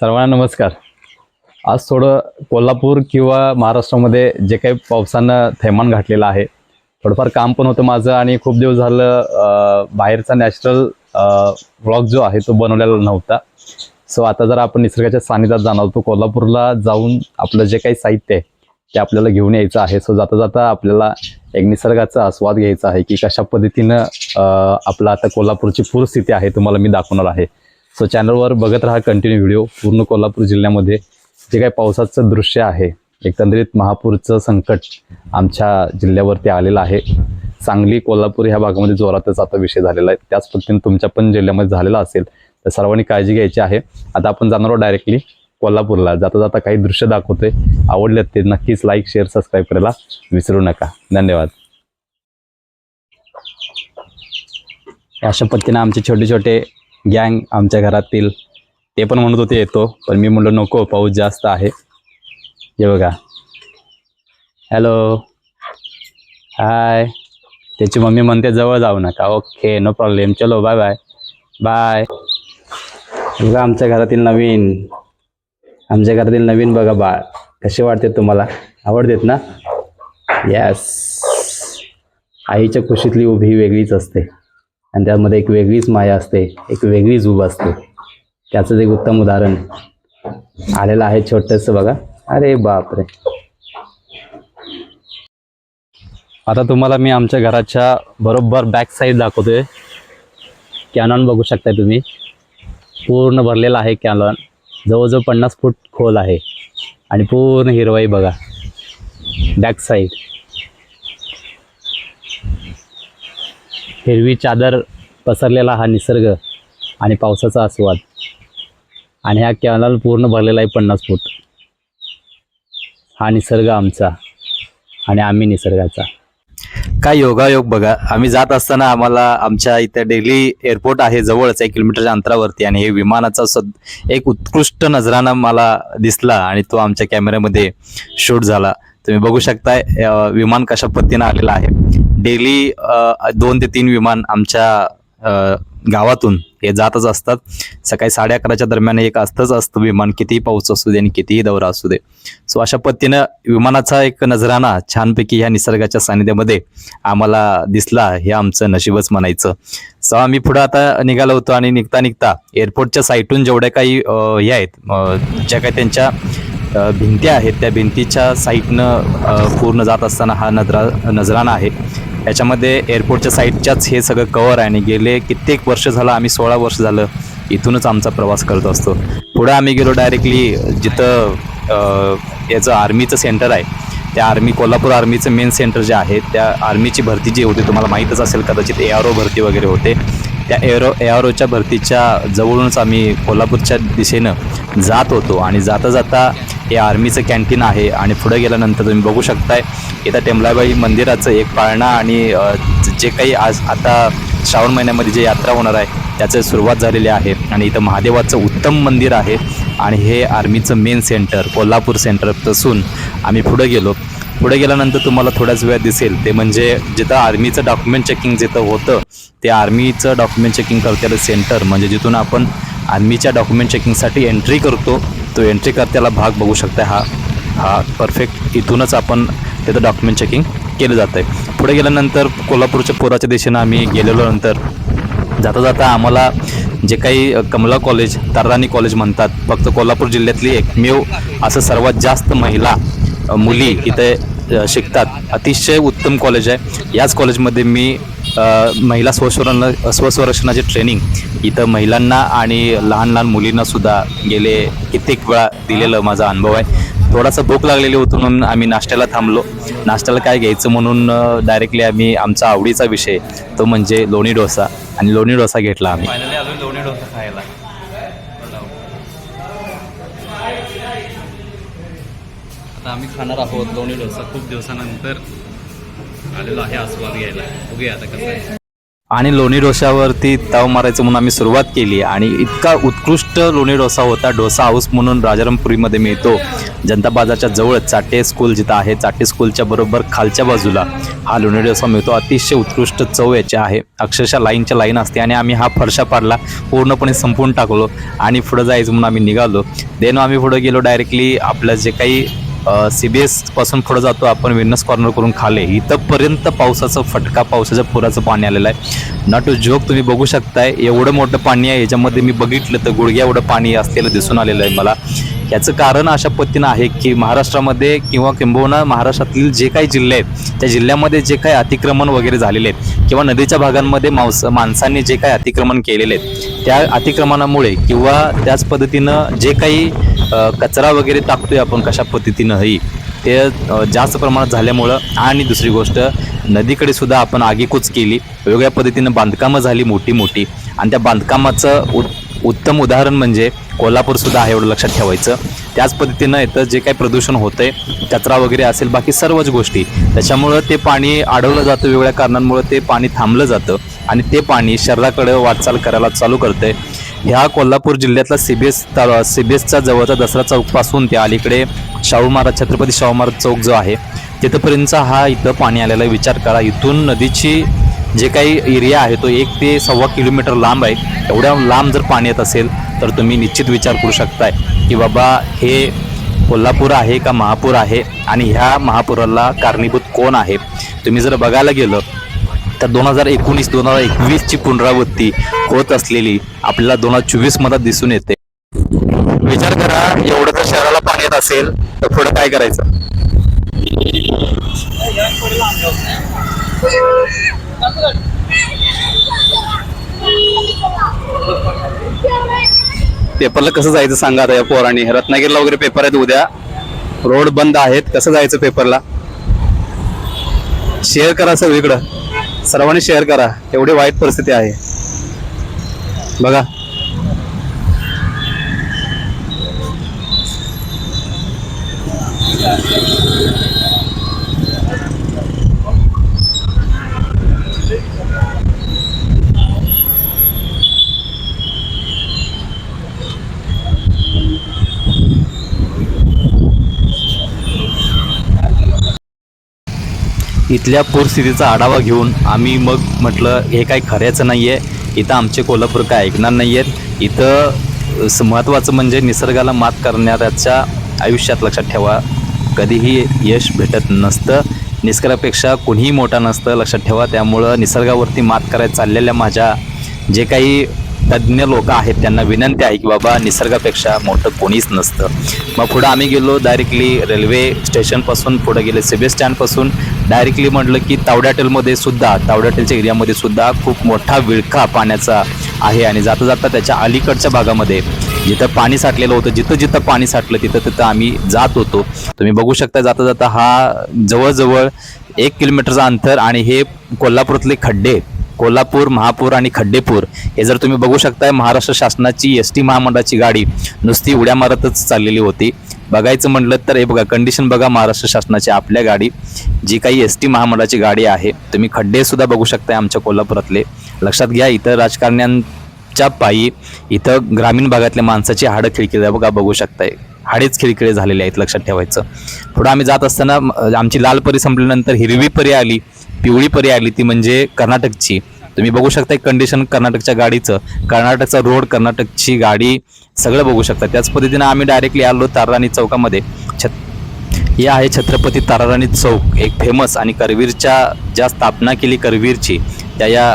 सर्वांना नमस्कार. आज थोडं कोल्हापूर किंवा महाराष्ट्रामध्ये जे काही पावसानं थैमान घातलेलं आहे थोडंफार काम पण होतं माझं आणि खूप दिवस झालं बाहेरचा नॅचरल ब्लॉग जो आहे तो बनवलेला नव्हता. सो आता जर आपण निसर्गाच्या सानिध्यात जाणार होतो तो कोल्हापूरला जाऊन आपलं जे काही साहित्य आहे ते आपल्याला घेऊन यायचं आहे. सो जाता जाता आपल्याला एक निसर्गाचा आस्वाद घ्यायचा आहे की कशा पद्धतीनं आपला आपलं आता कोल्हापूरची पूरस्थिती आहे तुम्हाला मी दाखवणार आहे. सो चॅनलवर बघत राहा कंटिन्यू व्हिडिओ पूर्ण कोल्हापूर जिल्ह्यामध्ये जे काही पावसाचं दृश्य आहे एकंदरीत महापूरचं संकट आमच्या जिल्ह्यावरती आलेलं आहे. सांगली कोल्हापूर ह्या भागामध्ये जोरातच आता विषय झालेला आहे. त्याच पद्धतीने तुमच्या पण जिल्ह्यामध्ये झालेला असेल तर सर्वांनी काळजी घ्यायची आहे. आता आपण जाणार आहोत डायरेक्टली कोल्हापूरला. जाता जाता काही दृश्य दाखवतोय. आवडले ते नक्कीच लाईक शेअर सबस्क्राईब करायला विसरू नका. धन्यवाद. अशा पद्धतीनं आमचे छोटे छोटे गँग आमच्या घरातील ते पण म्हणत होते येतो पण मी म्हणलो नको पाऊस जास्त आहे. हे बघा. हॅलो हाय त्याची मम्मी म्हणते जवळ जाऊ नका. ओके नो प्रॉब्लेम चलो बाय बाय बाय बघा आमच्या घरातील नवीन. आमच्या घरातील नवीन बघा बाळ. कसे वाटते तुम्हाला? आवडतेत ना? यस आईच्या खुशीतली उभी वेगळीच असते. आणि त्यामध्ये एक वेगळीच माया असते एक वेगळीच उभ असते. त्याचंच एक उत्तम उदाहरण आलेलं आहे छोटंसं बघा. अरे बापरे. आता तुम्हाला मी आमच्या घराच्या बरोबर बॅक साईड दाखवतोय. कॅनॉन बघू शकताय तुम्ही. पूर्ण भरलेला आहे कॅनॉन जवळजवळ पन्नास फूट खोल आहे. आणि पूर्ण हिरवाई बघा. बॅक साईड हिरवी चादर पसरलेला हा निसर्ग आणि पावसाचा आस्वाद. आणि हा कॅनल पूर्ण भरलेला आहे पन्नास फूट. हा निसर्ग आमचा आणि आम्ही निसर्गाचा. काय योगायोग बघा आम्ही जात असताना आम्हाला आमच्या इथे डेली एअरपोर्ट आहे जवळच एक किलोमीटरच्या अंतरावरती. आणि हे विमानाचा सद एक उत्कृष्ट नजराना मला दिसला आणि तो आमच्या कॅमेऱ्यामध्ये शूट झाला. तुम्ही बघू शकताय विमान कशा पद्धतीनं आलेलं आहे. डेली दोन ते तीन विमान आमच्या गावातून हे जातच असतात. सकाळी साडे अकराच्या दरम्यान एक असतंच असतं विमान कितीही पाऊस असू दे आणि कितीही दौरा असू दे. सो अशा पद्धतीनं विमानाचा एक नजराणा छानपैकी ह्या निसर्गाच्या सानिध्यामध्ये आम्हाला दिसला हे आमचं नशीबच म्हणायचं. सो आम्ही पुढं आता निघालो होतो आणि निघता निघता एअरपोर्टच्या साईटून जेवढ्या काही हे आहेत ज्या काही त्यांच्या भिंत्या आहेत. त्या भिंतीच्या साईडनं पूर्ण जात असताना हा नजरा नजराणा आहे. याच्यामध्ये एअरपोर्टच्या साईडच्याच हे सगळं कवर आहे आणि गेले कित्येक वर्ष झालं आम्ही सोळा वर्ष झालं इथूनच आमचा प्रवास करत असतो. पुढे आम्ही गेलो डायरेक्टली जिथं याचं आर्मीचं सेंटर आहे. त्या आर्मी कोल्हापूर आर्मीचं मेन सेंटर जे आहे त्या आर्मीची भरती जी होती तुम्हाला माहीतच असेल कदाचित ए आर ओ भरती वगैरे होते. त्या एअरो ए आर ओच्या भरतीच्या जवळूनच आम्ही कोल्हापूरच्या दिशेनं जात होतो आणि जाता जाता हे आर्मीचं कॅन्टीन आहे आणि पुढे गेल्यानंतर तुम्ही बघू शकताय इथं टेंबलाबाई मंदिराचं एक पाळणा आणि जे काही आज आता श्रावण महिन्यामध्ये जे यात्रा होणार आहे त्याचं सुरुवात झालेली आहे आणि इथं महादेवाचं उत्तम मंदिर आहे आणि हे आर्मीचं मेन सेंटर कोल्हापूर सेंटरपासून आम्ही पुढे गेलो. पुढे गेल्यानंतर तुम्हाला थोड्याच वेळात दिसेल. ते म्हणजे जिथं आर्मीचं डॉक्युमेंट चेकिंग जिथं होतं ते आर्मीचं डॉक्युमेंट चेकिंग करत्याला सेंटर म्हणजे जिथून आपण आर्मीच्या डॉक्युमेंट चेकिंगसाठी एंट्री करतो तो एंट्री करत्याला भाग बघू शकता हा. हा परफेक्ट इथूनच आपण तिथं डॉक्युमेंट चेकिंग केलं जातं आहे पुढे गेल्यानंतर कोल्हापूरच्या पुराच्या दिशेनं आम्ही गेलेलो नंतर जाता जाता आम्हाला जे काही कमला कॉलेज तर्राणी कॉलेज म्हणतात. फक्त कोल्हापूर जिल्ह्यातली एकमेव असं सर्वात जास्त महिला मुली इथे शिकतात. अतिशय उत्तम कॉलेज आहे. याच कॉलेजमध्ये मी महिला स्वसंरक्षण स्वसंरक्षणाचे ट्रेनिंग इथं महिलांना आणि लहान लहान मुलींनासुद्धा गेले कित्येक वेळा दिलेलं माझा अनुभव आहे. थोडासा भूक लागलेली होती म्हणून आम्ही नाश्त्याला थांबलो. नाश्त्याला काय घ्यायचं म्हणून डायरेक्टली आम्ही आमचा आवडीचा विषय तो म्हणजे लोणी डोसा आणि लोणी डोसा घेतला आम्ही. लोणी डोसा खायला आता आम्ही खाणार आहोत लोणी डोसा. खूप दिवसानंतर आलेलो आहे आस्वाद घ्यायला. बघूया आता कसं आहे. आणि लोणी डोशावरती ताव मारायचं म्हणून आम्ही सुरुवात केली आणि इतका उत्कृष्ट लोणी डोसा होता डोसा हाऊस म्हणून राजारामपुरीमध्ये मिळतो. जनता बाजारच्या जवळ चाटे स्कूल जिथं आहे चाटे स्कूलच्या बरोबर खालच्या बाजूला हा लोणी डोसा मिळतो. अतिशय उत्कृष्ट चव याची आहे. अक्षरशः लाईनच्या लाईन असते आणि आम्ही हा फरशा पाडला पूर्णपणे संपवून टाकलो आणि पुढं जायचं म्हणून आम्ही निघालो. देन आम्ही पुढं गेलो डायरेक्टली आपलं जे काही सी बी एसपासून पासून पुढे जातो आपण विनस कॉर्नर करून खाले. इथंपर्यंत पावसाचा फटका पावसाच्या पुराचं पाणी आलेलं आहे. नॉट टू जोक तुम्ही बघू शकताय एवढं मोठं पाणी आहे याच्यामध्ये मी बघितलं तर गुडघ्या एवढं पाणी असलेलं दिसून आलेलं आहे मला. याचं कारण अशा पद्धतीनं आहे की महाराष्ट्रामध्ये किंवा किंबहुना महाराष्ट्रातील जे काही जिल्हे आहेत त्या जिल्ह्यामध्ये जे काही अतिक्रमण वगैरे झालेले आहेत किंवा नदीच्या भागांमध्ये मांस माणसांनी जे काही अतिक्रमण केलेले आहेत त्या अतिक्रमणामुळे किंवा त्याच पद्धतीनं जे काही कचरा वगैरे टाकतोय आपण कशा पद्धतीनंही. ते जास्त प्रमाणात झाल्यामुळं आणि दुसरी गोष्ट नदीकडे सुद्धा आपण आगेकूच केली. वेगवेगळ्या पद्धतीनं बांधकामं झाली मोठी मोठी. आणि त्या बांधकामाचं उ उत्तम उदाहरण म्हणजे कोल्हापूरसुद्धा आहे एवढं लक्षात ठेवायचं. त्याच पद्धतीनं इथं जे काही प्रदूषण होतं आहे कचरा वगैरे असेल बाकी सर्वच गोष्टी. त्याच्यामुळं ते पाणी अडवलं जातं वेगवेगळ्या कारणांमुळं ते पाणी थांबलं जातं. आणि ते पाणी शरीराकडे वाटचाल करायला चालू करतं आहे ह्या कोल्हापूर जिल्ह्यातला सीबीएस सीबीएसचा जवळचा दसरा चौकपासून त्या अलीकडे शाहू महाराज छत्रपती शाहू महाराज चौक जो आहे तिथंपर्यंतचा हा इथं पाणी आलेला विचार करा इथून नदीची जे काही एरिया आहे तो एक ते सव्वा किलोमीटर लांब आहे. एवढ्या लांब जर पाणी येत असेल तर तुम्ही निश्चित विचार करू शकताय की बाबा हे कोल्हापूर आहे का महापूर आहे? आणि ह्या महापुराला कारणीभूत कोण आहे? तुम्ही जर बघायला गेलं तर दोन हजार एकोणीस दोन हजार एकवीसची पुनरावृत्ती होत असलेली आपल्याला दोन हजार चोवीसमध्ये दिसून येते. विचार करा एवढं जर शहराला पाणी येत असेल तर पुढे काय करायचं? पेपरला कसं जायचं सांगा आता या पोरांनी. रत्नागिरीला वगैरे पेपर आहेत उद्या. रोड बंद आहेत. कसं जायचं पेपरला शेअर करा सगळीकडं. सर्वांनी शेअर करा. एवढी वाईट परिस्थिती आहे. बघा. इथल्या पूरस्थितीचा आढावा घेऊन आम्ही मग म्हटलं हे काय खऱ्याचं नाही आहे इथं आमचे कोल्हापूर काय ऐकणार नाही आहेत इथं महत्त्वाचं म्हणजे निसर्गाला मात करणाऱ्याच्या आयुष्यात लक्षात ठेवा. कधीही यश भेटत नसतं. निसर्गापेक्षा कोणीही मोठा नसतं लक्षात ठेवा. त्यामुळं निसर्गावरती मात करायला चाललेल्या माझ्या जे काही तज्ज्ञ लोक आहेत त्यांना विनंती आहे की बाबा निसर्गापेक्षा मोठं कोणीच नसतं. मग पुढं आम्ही गेलो डायरेक्टली रेल्वे स्टेशनपासून पुढं गेले सिबी स्टँडपासून. डायरेक्टली म्हटलं की तावड्याटेलमध्ये सुद्धा तावड्याटेलच्या एरियामध्ये सुद्धा खूप मोठा विळखा पाण्याचा आहे आणि जाता जाता त्याच्या अलीकडच्या भागामध्ये जिथं पाणी साठलेलं होतं जिथं जिथं पाणी साठलं तिथं तिथं आम्ही जात होतो. तुम्ही बघू शकता जाता जाता हा जवळजवळ एक किलोमीटरचं अंतर आणि हे कोल्हापुरातले खड्डे कोल्हापूर महापूर आणि खड्डेपूर हे जर तुम्ही बघू शकताय महाराष्ट्र शासनाची एस टी महामंडळाची गाडी नुसती उड्या मारतच चाललेली होती. बघायचं म्हटलं तर हे बघा कंडिशन बघा महाराष्ट्र शासनाची आपल्या गाडी जी काही एस टी महामंडळाची गाडी आहे तुम्ही खड्डे सुद्धा बघू शकताय आमच्या कोल्हापुरातले. लक्षात घ्या इथं राजकारण्यांच्या पायी इथं ग्रामीण भागातल्या माणसाची हाडं खिळखिळे बघा बघू शकताय. हाडेच खिळखिळे झालेले आहेत लक्षात ठेवायचं. पुढं आम्ही जात असताना आमची लाल परी संपल्यानंतर हिरवी परी आली पिवळी परी आली ती म्हणजे कर्नाटकची. तुम्ही बघू शकता कंडिशन कर्नाटकच्या गाडीचं. कर्नाटकचा रोड कर्नाटकची गाडी सगळं बघू शकता. त्याच पद्धतीनं आम्ही डायरेक्टली आलो ताराणी चौकामध्ये. छत हे आहे छत्रपती ताराराणी चौक एक फेमस आणि करवीरच्या ज्या स्थापना केली करवीरची त्या या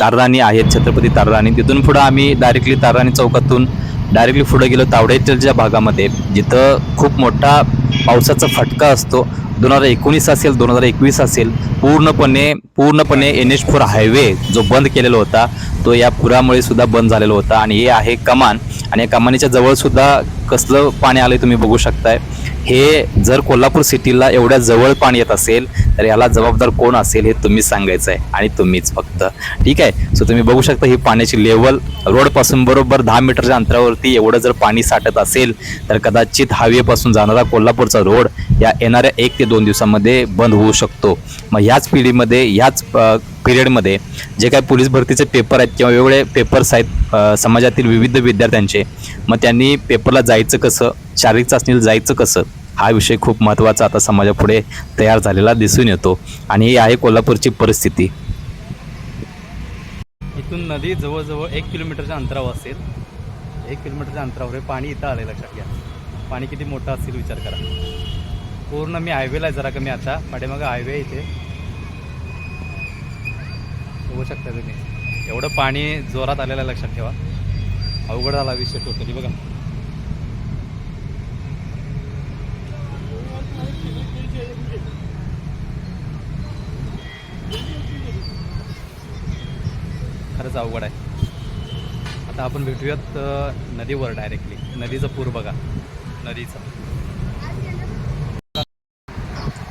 ताराराणी आहेत छत्रपती ताराराणी. तिथून पुढं आम्ही डायरेक्टली ताराराणी चौकातून डायरेक्टली पुढे गेलो तावडेच्या भागामध्ये जिथं खूप मोठा पावसाचा फटका असतो. दोन हजार एकोणीस असेल दोन हजार एकवीस असेल पूर्णपणे पूर्णपणे एन एच फोर हायवे जो बंद केलेला होता तो या पुरामुळे सुद्धा बंद झालेला होता. आणि हे आहे कमान. आणि या कमानीच्या जवळ सुद्धा कसलं पाणी आलं तुम्ही बघू शकताय. हे जर कोल्हापूर सिटीला एवढ्या जवळ पाणी येत असेल तर याला जबाबदार कोण असेल हे तुम्हीच सांगायचं आहे आणि तुम्हीच फक्त. ठीक आहे? सो तुम्ही बघू शकता ही पाण्याची लेवल रोडपासून बरोबर दहा मीटरच्या अंतरावरती एवढं जर पाणी साठत असेल तर कदाचित हायवेपासून जाणारा कोल्हापूरचा रोड या येणाऱ्या एक ते दोन दिवसामध्ये बंद होऊ शकतो. मग ह्याच पिढीमध्ये ह्याच पिरियडमध्ये जे काही पोलीस भरतीचे पेपर आहेत किंवा वेगवेगळे पेपर्स आहेत समाजातील विविध विद्यार्थ्यांचे मग त्यांनी पेपरला जायचं कसं शारीरिक चाचणीला जायचं कसं हा विषय खूप महत्त्वाचा आता समाजापुढे तयार झालेला दिसून येतो. आणि ही आहे कोल्हापूरची परिस्थिती. इथून नदी जवळजवळ एक किलोमीटरच्या अंतरावर असेल. एक किलोमीटरच्या अंतरावर आहे पाणी इथं आलं लक्षात घ्या. पाणी किती मोठं असेल विचार करा. पूर्ण मी हायवेला आहे जरा कमी आता. पाठीमागं हायवे इथे. होऊ शकता तुम्ही एवढं पाणी जोरात आलेलं लक्षात ठेवा. अवघड झाला विषय टोटली बघा. खरंच अवघड आहे. आता आपण भेटूयात नदीवर डायरेक्टली नदीचा पूर बघा. नदीचा.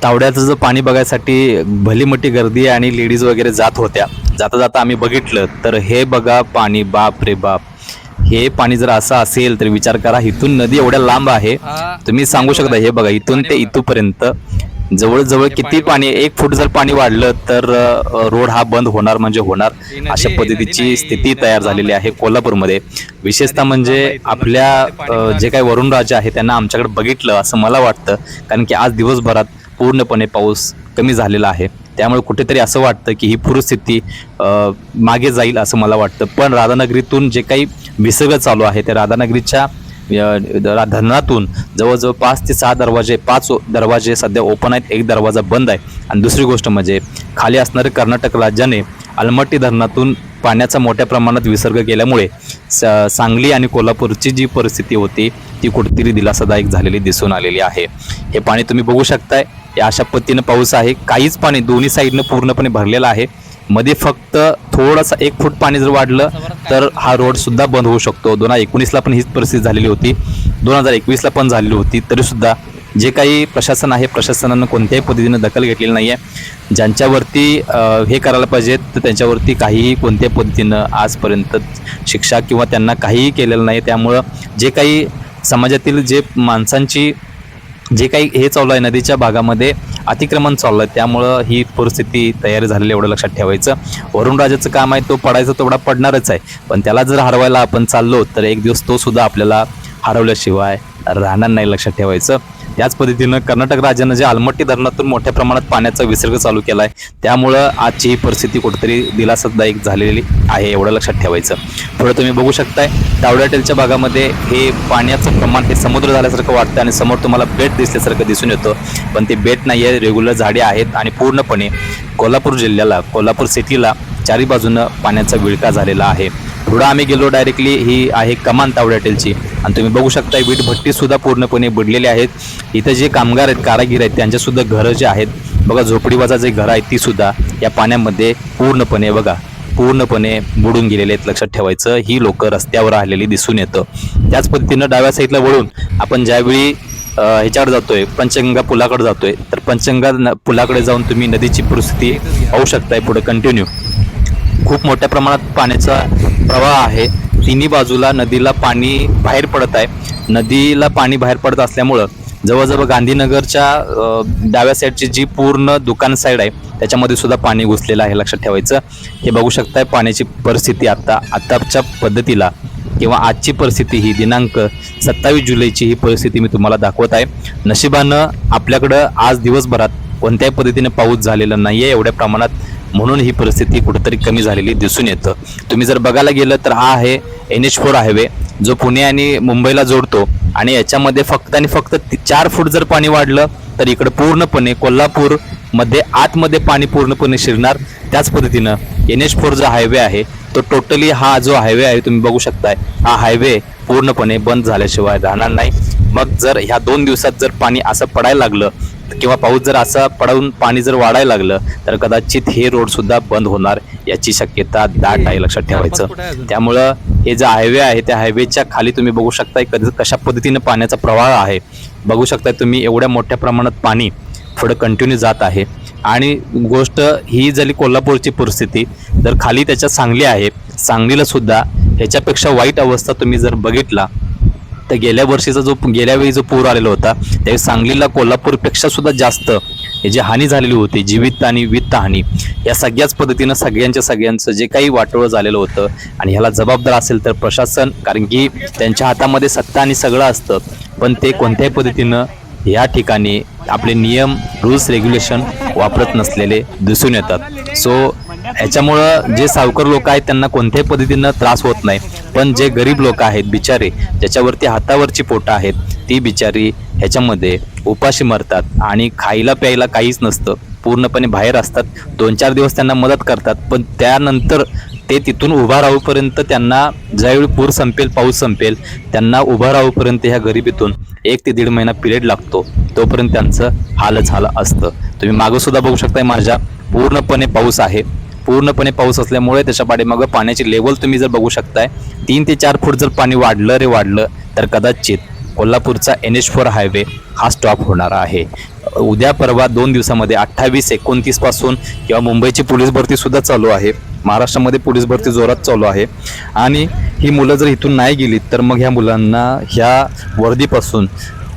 तावड्याचं जर पाणी बघायसाठी भली मोठी गर्दी आणि लेडीज वगैरे जात होत्या. जाता जाता आम्ही बघितलं तर हे बघा पाणी. बाप रे बाप. हे पाणी जर असं असेल तर विचार करा इथून नदी एवढ्या लांब आहे. तुम्ही सांगू शकता हे बघा इथून ते इथूपर्यंत. जवळजवळ किती पाणी एक फूट जर पाणी वाढलं तर रोड हा बंद होणार म्हणजे होणार. अशा पद्धतीची स्थिती तयार झालेली आहे कोल्हापूरमध्ये. विशेषतः म्हणजे आपल्या जे काही वरुण राजा आहे त्यांना आमच्याकडे बघितलं असं मला वाटतं. कारण की आज दिवसभरात पूर्णपणे पाऊस कमी झालेला आहे. त्यामुळे कुठेतरी असं वाटतं की ही पूरस्थिती मागे जाईल असं मला वाटतं. पण राधानगरीतून जे काही विसर्ग चालू आहे त्या राधानगरीच्या धरणातून जवळजवळ पाच ते सहा दरवाजे पाच दरवाजे सध्या ओपन आहेत एक दरवाजा बंद आहे. आणि दुसरी गोष्ट म्हणजे खाली असणारे कर्नाटक राज्याने अलमट्टी धरणातून पाण्याचा मोठ्या प्रमाणात विसर्ग केल्यामुळे स सांगली आणि कोल्हापूरची जी परिस्थिती होती ती कुठेतरी दिलासादायक झालेली दिसून आलेली आहे. हे पाणी तुम्ही बघू शकताय. अशा पद्धतीनं पाऊस आहे. काहीच पाणी दोन्ही साईडनं पूर्णपणे भरलेलं आहे. मध्ये फक्त थोडासा एक फूट पाणी जर वाढलं तर हा रोड सुद्धा बंद होऊ शकतो. दोन हजार एकोणीसला पण हीच परिस्थिती झालेली होती. दोन हजार एकवीसला पण झालेली होती. तरीसुद्धा जे काही प्रशासन आहे प्रशासनानं कोणत्याही पद्धतीनं दखल घेतलेली नाही आहे ज्यांच्यावरती हे करायला पाहिजेत तर त्यांच्यावरती काहीही कोणत्याही पद्धतीनं आजपर्यंत शिक्षा किंवा त्यांना काहीही केलेलं नाही. त्यामुळं जे काही समाजातील जे माणसांची जे काही हे चालू आहे नदीच्या भागामध्ये अतिक्रमण चाललं आहे त्यामुळं ही परिस्थिती तयार झालेली एवढं लक्षात ठेवायचं. वरुणराजाचं काम आहे तो पडायचा तेवढा पडणारच आहे. पण त्याला जर हरवायला आपण चाललो तर एक दिवस तो सुद्धा आपल्याला हरवल्याशिवाय राहणार नाही लक्षात ठेवायचं. याच पद्धतीनं कर्नाटक राज्यानं जे आलमट्टी धरणातून मोठ्या प्रमाणात पाण्याचा विसर्ग चालू केला आहे त्यामुळं आजची ही परिस्थिती कुठेतरी दिलासादायक झालेली आहे एवढं लक्षात ठेवायचं. पुढे तुम्ही बघू शकताय तावड्याटेलच्या भागामध्ये हे पाण्याचं प्रमाण हे समुद्र झाल्यासारखं वाटतं आणि समोर तुम्हाला बेट दिसल्यासारखं दिसून येतं पण ते बेट नाही आहे रेग्युलर झाडे आहेत आणि पूर्णपणे कोल्हापूर जिल्ह्याला कोल्हापूर सिटीला चारी बाजूनं पाण्याचा विळका झालेला आहे. पुढं आम्ही गेलो डायरेक्टली ही आहे कमान तावड्याटेलची आणि तुम्ही बघू शकता वीट भट्टीसुद्धा पूर्णपणे बुडलेली आहेत. इथं जे कामगार आहेत कारागीर आहेत त्यांच्यासुद्धा घरं जे आहेत बघा झोपडीवाजा जे घरं आहेत तीसुद्धा या पाण्यामध्ये पूर्णपणे बघा पूर्णपणे बुडून गेलेले आहेत लक्षात ठेवायचं. ही लोक रस्त्यावर आलेली दिसून येतं. त्याच पद्धतीनं डाव्या साईडला वळून आपण ज्यावेळी ह्याच्यावर जातोय पंचगंगा पुलाकडे जातोय तर पंचगंगा न- पुलाकडे जाऊन तुम्ही नदीची परिस्थिती पाहू शकताय पुढे कंटिन्यू खूप मोठ्या प्रमाणात पाण्याचा प्रवाह आहे. तिन्ही बाजूला नदीला पाणी बाहेर पडत आहे. नदीला पाणी बाहेर पडत असल्यामुळं जवळजवळ गांधीनगरच्या डाव्या साईडची जी पूर्ण दुकान साईड आहे त्याच्यामध्ये सुद्धा पाणी घुसलेलं आहे लक्षात ठेवायचं. हे बघू शकताय पाण्याची परिस्थिती आता आत्ताच्या पद्धतीला किंवा आजची परिस्थिती ही दिनांक सत्तावीस जुलैची ही परिस्थिती मी तुम्हाला दाखवत आहे. नशिबानं आपल्याकडं आज दिवसभरात कोणत्याही पद्धतीने पाऊस झालेला नाही आहे एवढ्या प्रमाणात म्हणून ही परिस्थिती कुठेतरी कमी झालेली दिसून येतं. तुम्ही जर बघायला गेलं तर हा आहे एन एच फोर हायवे जो पुणे आणि मुंबईला जोडतो आणि याच्यामध्ये फक्त आणि फक्त ती- चार फूट जर पाणी वाढलं तर इकडं पूर्णपणे कोल्हापूरमध्ये आतमध्ये पाणी पूर्णपणे शिरणार. त्याच पद्धतीनं एन एच फोर जो हायवे आहे तो टोटली हा जो हायवे आहे तुम्ही बघू शकताय हा हायवे पूर्णपणे बंद झाल्याशिवाय राहणार नाही. मग जर ह्या दोन दिवसात जर पाणी असं पडायला लागलं किंवा पाऊस जर असा पडून पाणी जर वाढायला लागलं तर कदाचित हे रोड सुद्धा बंद होणार याची शक्यता दाट आहे लक्षात ठेवायचं. त्यामुळं हे जे हायवे आहे त्या हायवेच्या खाली तुम्ही बघू शकताय कशा पद्धतीनं पाण्याचा प्रवाह आहे. बघू शकताय तुम्ही एवढ्या मोठ्या प्रमाणात पाणी पुढं कंटिन्यू जात आहे. आणि गोष्ट ही झाली कोल्हापूरची परिस्थिती जर खाली त्याच्या सांगली आहे सांगलीला सुद्धा ह्याच्यापेक्षा वाईट अवस्था तुम्ही जर बघितला तर गेल्या वर्षीचा जो गेल्या वेळी जो पूर आलेला होता त्यावेळी सांगलीला कोल्हापूरपेक्षा सुद्धा जास्त हे जी हानी झालेली होती जीवित आणि वित्त हानी या सगळ्याच पद्धतीनं सगळ्यांच्या सगळ्यांचं जे काही वाटोळं झालेलं होतं आणि ह्याला जबाबदार असेल तर प्रशासन कारण की त्यांच्या हातामध्ये सत्ता आणि सगळं असतं पण ते कोणत्याही पद्धतीनं या ठिकाणी आपले नियम रूल्स रेग्युलेशन वापरत नसलेले दिसून येतात. सो ह्याच्यामुळं जे सावकर लोक आहेत त्यांना कोणत्याही पद्धतीनं त्रास होत नाही. पण जे गरीब लोक आहेत बिचारे ज्याच्यावरती हातावरची पोटं आहेत ती बिचारी ह्याच्यामध्ये उपाशी मरतात आणि खायला प्यायला काहीच नसतं. पूर्णपणे बाहेर असतात. दोन चार दिवस त्यांना मदत करतात. पण त्यानंतर ते तिथून उभा राहूपर्यंत त्यांना ज्यावेळी पूर संपेल पाऊस संपेल त्यांना उभा राहूपर्यंत ह्या गरिबीतून एक ते दीड महिना पिरियड लागतो. तोपर्यंत त्यांचं हालच हाल असतं. तुम्ही मागं सुद्धा बघू शकताय माझ्या पूर्णपणे पाऊस आहे. पूर्णपणे पाऊस असल्यामुळे त्याच्या पाठीमागं पाण्याची लेवल तुम्ही जर बघू शकताय तीन ते चार फूट जर पाणी वाढलं रे वाढलं तर कदाचित कोल्हापूरचा एन एच फोर हायवे हा स्टॉप होणार आहे. उद्या परवा दोन दिवसामध्ये अठ्ठावीस एकोणतीसपासून किंवा मुंबईची पोलीस भरती सुद्धा चालू आहे. महाराष्ट्रामध्ये पोलीस भरती जोरात चालू आहे. आणि ही मुलं जर इथून नाही गेली तर मग ह्या मुलांना ह्या वर्दीपासून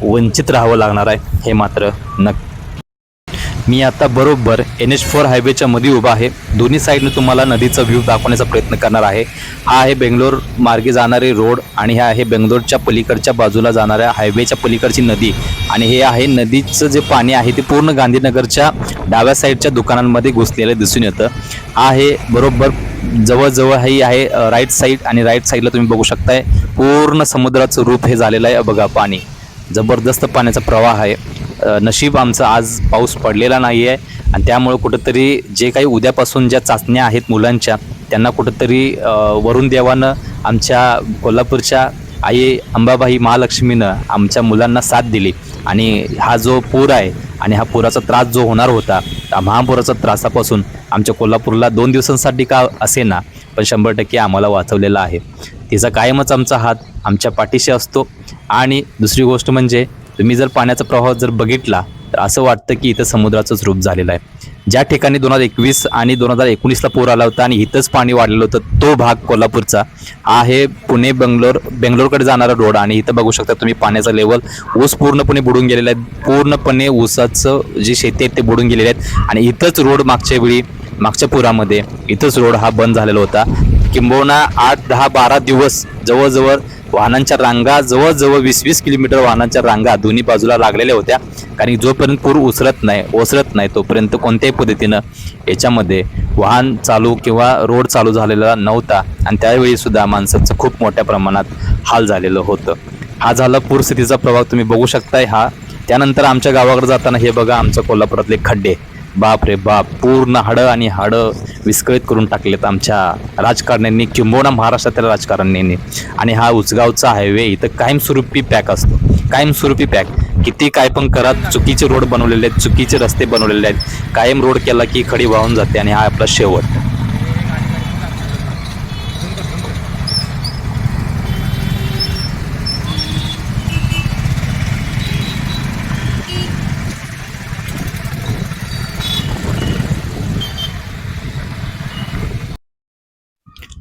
वंचित राहावं लागणार आहे हे मात्र नक्की. मी आता बरोबर एन एच फोर हायवेच्या मध्ये उभा आहे. दोन्ही साईडने तुम्हाला नदीचा व्ह्यू दाखवण्याचा प्रयत्न करणार आहे. हा आहे बेंगलोर मार्गे जाणारे रोड आणि हे आहे बेंगलोरच्या पलीकडच्या बाजूला जाणाऱ्या हायवेच्या पलीकडची नदी. आणि हे आहे नदीचं जे पाणी आहे ते पूर्ण गांधीनगरच्या डाव्या साईडच्या दुकानांमध्ये घुसलेलं दिसून येतं. हा आहे बरोबर जवळजवळ ही आहे राईट साईड आणि राईट साईडला तुम्ही बघू शकताय. पूर्ण समुद्राचं रूप हे झालेलं आहे. बघा पाणी. जबरदस्त पाण्याचा प्रवाह आहे. नशीब आमचं आज पाऊस पडलेला नाही आहे आणि त्यामुळं कुठंतरी जे काही उद्यापासून ज्या चाचण्या आहेत मुलांच्या त्यांना कुठंतरी वरून वरुण देवानं आमच्या कोल्हापूरच्या आई अंबाबाई महालक्ष्मीनं आमच्या मुलांना साथ दिली. आणि हा जो पूर आहे आणि हा पुराचा त्रास जो होणार होता त्या महापुराचा त्रासापासून आमच्या कोल्हापूरला दोन दिवसांसाठी का असेना पण शंभर टक्के आम्हाला वाचवलेला आहे. तिचा कायमच आमचा हात आमच्या पाठीशी असतो. आणि दुसरी गोष्ट म्हणजे तुम्ही जर पाण्याचा प्रवाह जर बघितला तर असं वाटतं की इथं समुद्राचंच रूप झालेलं आहे. ज्या ठिकाणी दोन हजार एकवीस आणि दोन हजार एकोणीसला पूर आला होता आणि इथंच पाणी वाढलेलं होतं तो भाग कोल्हापूरचा आहे पुणे बेंगलोर बेंगलोरकडे जाणारा रोड. आणि इथं बघू शकता तुम्ही पाण्याचा लेवल ऊस पूर्णपणे बुडून गेलेला आहे. पूर्णपणे ऊसाचं जी शेती आहे ते बुडून गेलेले आहेत. आणि इथंच रोड मागच्या वेळी मागच्या पुरामध्ये इथंच रोड हा बंद झालेला होता. किंबहुना आठ दहा बारा दिवस जवळजवळ वाहनांच्या रांगा जवळजवळ वीस वीस किलोमीटर वाहनांच्या रांगा दोन्ही बाजूला लागलेल्या होत्या. कारण जोपर्यंत पूर उसरत नाही ओसरत नाही तोपर्यंत कोणत्याही पद्धतीनं याच्यामध्ये वाहन चालू किंवा रोड चालू झालेला नव्हता. आणि त्यावेळी सुद्धा माणसाचं खूप मोठ्या प्रमाणात हाल झालेलं होतं. हा झाला पूरस्थितीचा प्रभाव तुम्ही बघू शकताय हा. त्यानंतर आमच्या गावाकडे जाताना हे बघा आमच्या कोल्हापुरातले खड्डे. बाप रे बाप पूर्ण हाडं आणि हाडं विस्कळीत करून टाकलेत आमच्या राजकारण्यांनी किंबोना महाराष्ट्रातील राजकारण्यांनी. आणि हा उचगावचा हायवे इथं कायमस्वरूपी पॅक असतो. कायमस्वरूपी पॅक किती काय पण करा चुकीचे रोड बनवलेले आहेत चुकीचे रस्ते बनवलेले आहेत. कायम रोड केला की खडी वाहून जाते आणि हा आपला शेवट.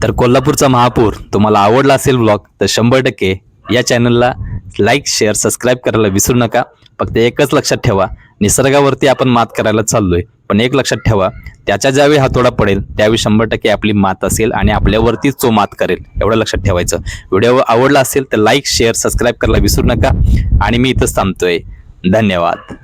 तर कोल्हापूरचा महापूर तुम्हाला आवडला असेल ब्लॉग तर शंभर टक्के या चॅनलला लाईक शेअर सबस्क्राईब करायला विसरू नका. फक्त एकच लक्षात ठेवा निसर्गावरती आपण मात करायला चाललोय पण एक लक्षात ठेवा त्याच्या ज्यावेळी हातोडा पडेल त्यावेळी शंभर टक्के आपली मात असेल आणि आपल्यावरतीच तो मात करेल एवढं लक्षात ठेवायचं. व्हिडिओ आवडला असेल तर लाईक शेअर सबस्क्राईब करायला विसरू नका. आणि मी इथंच थांबतोय. धन्यवाद.